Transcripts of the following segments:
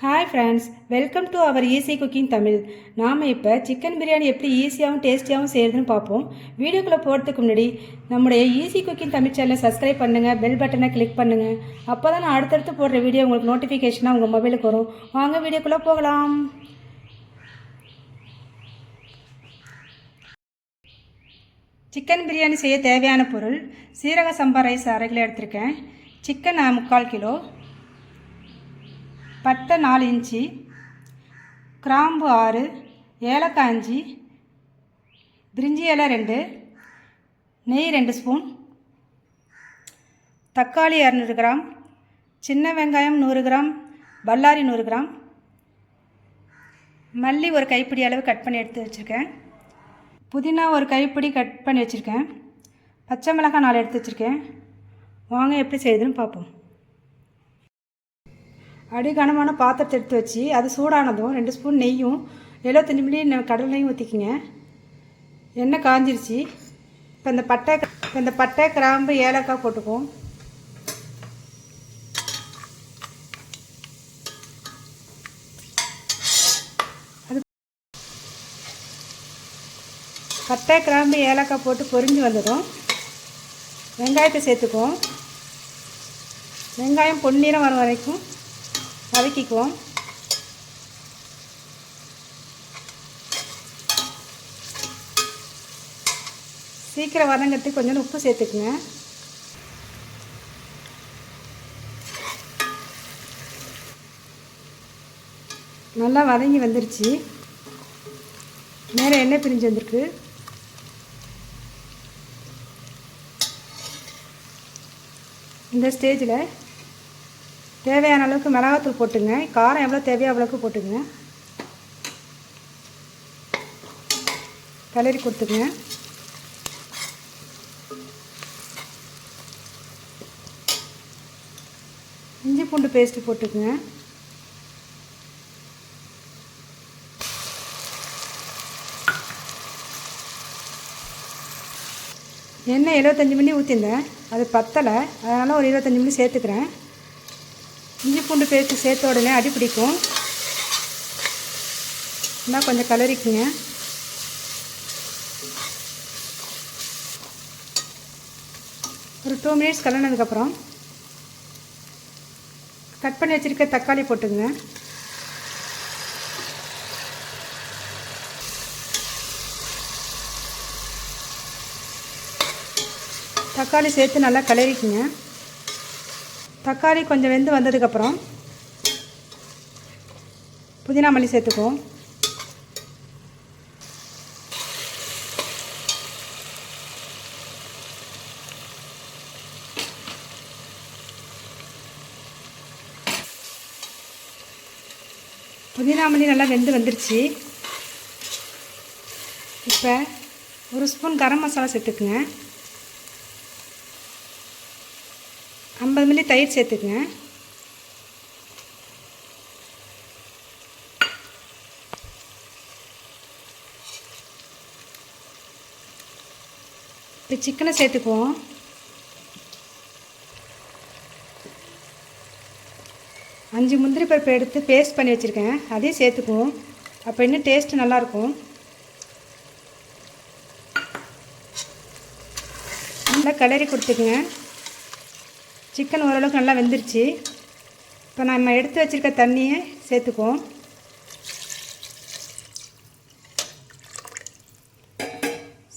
Hi friends welcome to our easy cooking Tamil நாம் இப்போ chicken biryani எப்படி ஈஸியாகவும் டேஸ்டியாகவும் செய்கிறதுன்னு பார்ப்போம். வீடியோக்குள்ளே போகிறதுக்கு முன்னாடி நம்முடைய ஈஸி குக்கிங் தமிழ் சேனலை சப்ஸ்கிரைப் பண்ணுங்கள் பெல் பட்டனை கிளிக் பண்ணுங்கள் அப்போ தான் நான் அடுத்தடுத்து போடுற வீடியோ உங்களுக்கு நோட்டிஃபிகேஷனாக உங்கள் மொபைலுக்கு வரும். வாங்க வீடியோக்குள்ளே போகலாம். சிக்கன் பிரியாணி செய்ய தேவையான பொருள் சீரக சம்பா ரைஸ் அரை கிலோ எடுத்திருக்கேன். சிக்கன் முக்கால் கிலோ. பட்டை நாலு இன்ச்சு கிராம்பு ஆறு ஏலக்காய் அஞ்சு பிரிஞ்சி இலை ரெண்டு நெய் ரெண்டு ஸ்பூன் தக்காளி இரநூறு கிராம் சின்ன வெங்காயம் நூறு கிராம் பல்லாரி நூறு கிராம். மல்லி ஒரு கைப்பிடி அளவு கட் பண்ணி எடுத்து வச்சுருக்கேன். புதினா ஒரு கைப்பிடி கட் பண்ணி வச்சுருக்கேன். பச்சை மிளகாய் நாலு எடுத்து வச்சுருக்கேன். வாங்க எப்படி செய்யுதுன்னு பார்ப்போம். அடிகனமான பாத்திரத்தை எடுத்து வச்சு அது சூடானதும் ரெண்டு ஸ்பூன் நெய்யும் எழுபத்தஞ்சி மில்லி நெ- நெய்யும் ஊற்றிக்கிங்க எண்ணெய் காஞ்சிருச்சு. இப்போ இந்த பட்டை இப்போ இந்த பட்டை கிராம்பு ஏலக்காய் போட்டுக்குவோம். அது பட்டை கிராம்பு ஏலக்காய் போட்டு பொரிஞ்சு வந்துடும். வெங்காயத்தை சேர்த்துக்குவோம். வெங்காயம் பொன்னிறம் வர வரைக்கும் வதக்கிக்குவோம். சீக்கிரம் வதங்கிறதுக்கு கொஞ்சம் உப்பு சேர்த்துக்குங்க. நல்லா வதங்கி வந்துருச்சு. மேலே எண்ணெய் பிரிஞ்சு வந்திருக்கு. இந்த ஸ்டேஜில் தேவையான அளவுக்கு மிளகாத்தூள் போட்டுங்க. காரம் எவ்வளோ தேவையோ அவ்வளோக்கு போட்டுங்க. கலரி கொடுத்துங்க. இஞ்சி பூண்டு பேஸ்ட்டு போட்டுக்குங்க எண்ணெய் எழுபத்தஞ்சி மணி ஊற்றிருந்தேன் அது பத்தலை. அதனால் ஒரு இருபத்தஞ்சி மணி சேர்த்துக்கிறேன். இஞ்சி பூண்டு பேஸ்ட்டு சேர்த்த உடனே அடி பிடிக்கும். இன்னும் கொஞ்சம் கலரிக்குங்க. ஒரு டூ மினிட்ஸ் கலனதுக்கப்புறம் கட் பண்ணி வச்சுருக்க தக்காளி போட்டுங்க. தக்காளி சேர்த்து நல்லா கலரிக்குங்க. தக்காளி கொஞ்சம் வெந்து வந்ததுக்கப்புறம் புதினா மல்லி சேர்த்துக்குவோம். புதினா மல்லி நல்லா வெந்து வந்துருச்சு. இப்போ ஒரு ஸ்பூன் கரம் மசாலா சேர்த்துக்குங்க. ஐம்பது மில்லி தயிர் சேர்த்துக்குங்க. இப்போ சிக்கனை சேர்த்துக்குவோம். அஞ்சு முந்திரி பருப்பு எடுத்து பேஸ்ட் பண்ணி வச்சுருக்கேன். அதையும் சேர்த்துக்குவோம். அப்போ இன்னும் டேஸ்ட்டு நல்லாயிருக்கும். நல்லா கிளறி கொடுத்துக்குங்க. சிக்கன் ஓரளவுக்கு நல்லா வெந்துருச்சு. இப்போ நம்ம எடுத்து வச்சுருக்க தண்ணியை சேர்த்துக்குவோம்.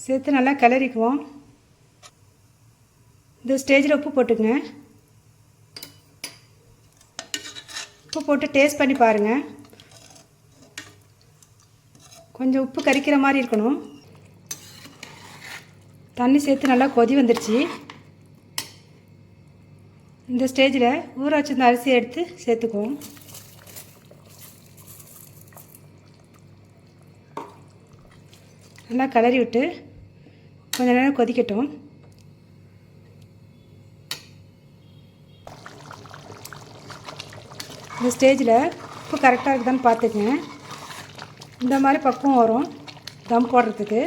சேர்த்து நல்லா கிளறிக்குவோம். இந்த ஸ்டேஜில் உப்பு போட்டுக்குங்க. உப்பு போட்டு டேஸ்ட் பண்ணி பாருங்கள் கொஞ்சம் உப்பு கரிக்கிற மாதிரி இருக்கணும். தண்ணி சேர்த்து நல்லா கொதி வந்துருச்சு. இந்த ஸ்டேஜில் ஊற வச்சிருந்த அரிசியை எடுத்து சேர்த்துக்குவோம். நல்லா கிளறி விட்டு கொஞ்ச நேரம் கொதிக்கட்டும். இந்த ஸ்டேஜில் உப்பு கரெக்டாக இருக்குதான்னு பார்த்துக்கங்க. இந்த மாதிரி பக்குவம் வரும். தம் போடுறதுக்கு.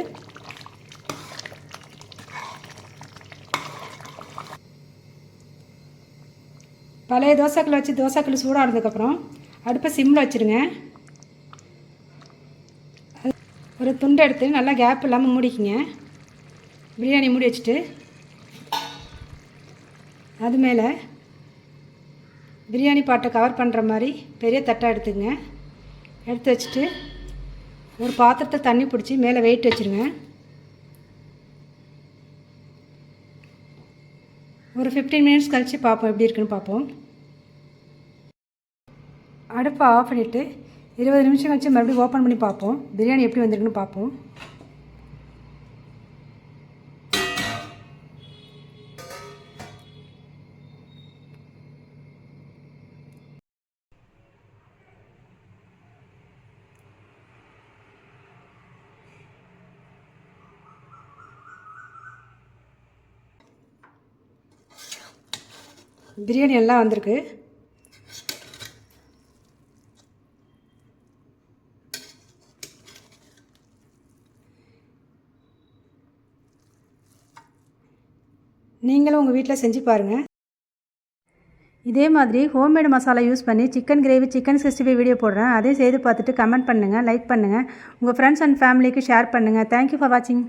பழைய தோசைக்கல் வச்சு தோசைக்கல் சூடானதுக்கப்புறம் அடுப்பை சிம்மில் வச்சுருங்க. ஒரு துண்டை எடுத்து நல்லா கேப் இல்லாமல் மூடிக்கிங்க. பிரியாணி மூடி வச்சுட்டு அது மேலே பிரியாணி பாட்டை கவர் பண்ணுற மாதிரி பெரிய தட்டை எடுத்துங்க எடுத்து வச்சுட்டு ஒரு பாத்திரத்தை தண்ணி பிடிச்சி மேலே வெயிட் வச்சுருங்க. ஒரு ஃபிஃப்டீன் மினிட்ஸ் கழித்து பார்ப்போம் எப்படி இருக்குன்னு பார்ப்போம் அடுப்பை ஆஃப் பண்ணிவிட்டு இருபது நிமிஷம் கழிச்சு மறுபடியும் ஓப்பன் பண்ணி பார்ப்போம் பிரியாணி எப்படி வந்திருக்குன்னு பார்ப்போம் பிரியாணி எல்லாம் வந்திருக்கு. நீங்களும் உங்கள் வீட்டில் செஞ்சு பாருங்கள் இதே மாதிரி ஹோம்மேடு மசாலா யூஸ் பண்ணி chicken gravy chicken sixty five video போடுறேன். அதையும் செய்து பார்த்துட்டு கமெண்ட் பண்ணுங்கள் லைக் பண்ணுங்கள் உங்கள் ஃப்ரெண்ட்ஸ் அண்ட் ஃபேமிலிக்கு ஷேர் பண்ணுங்கள் தேங்க்யூ ஃபார் வாட்சிங்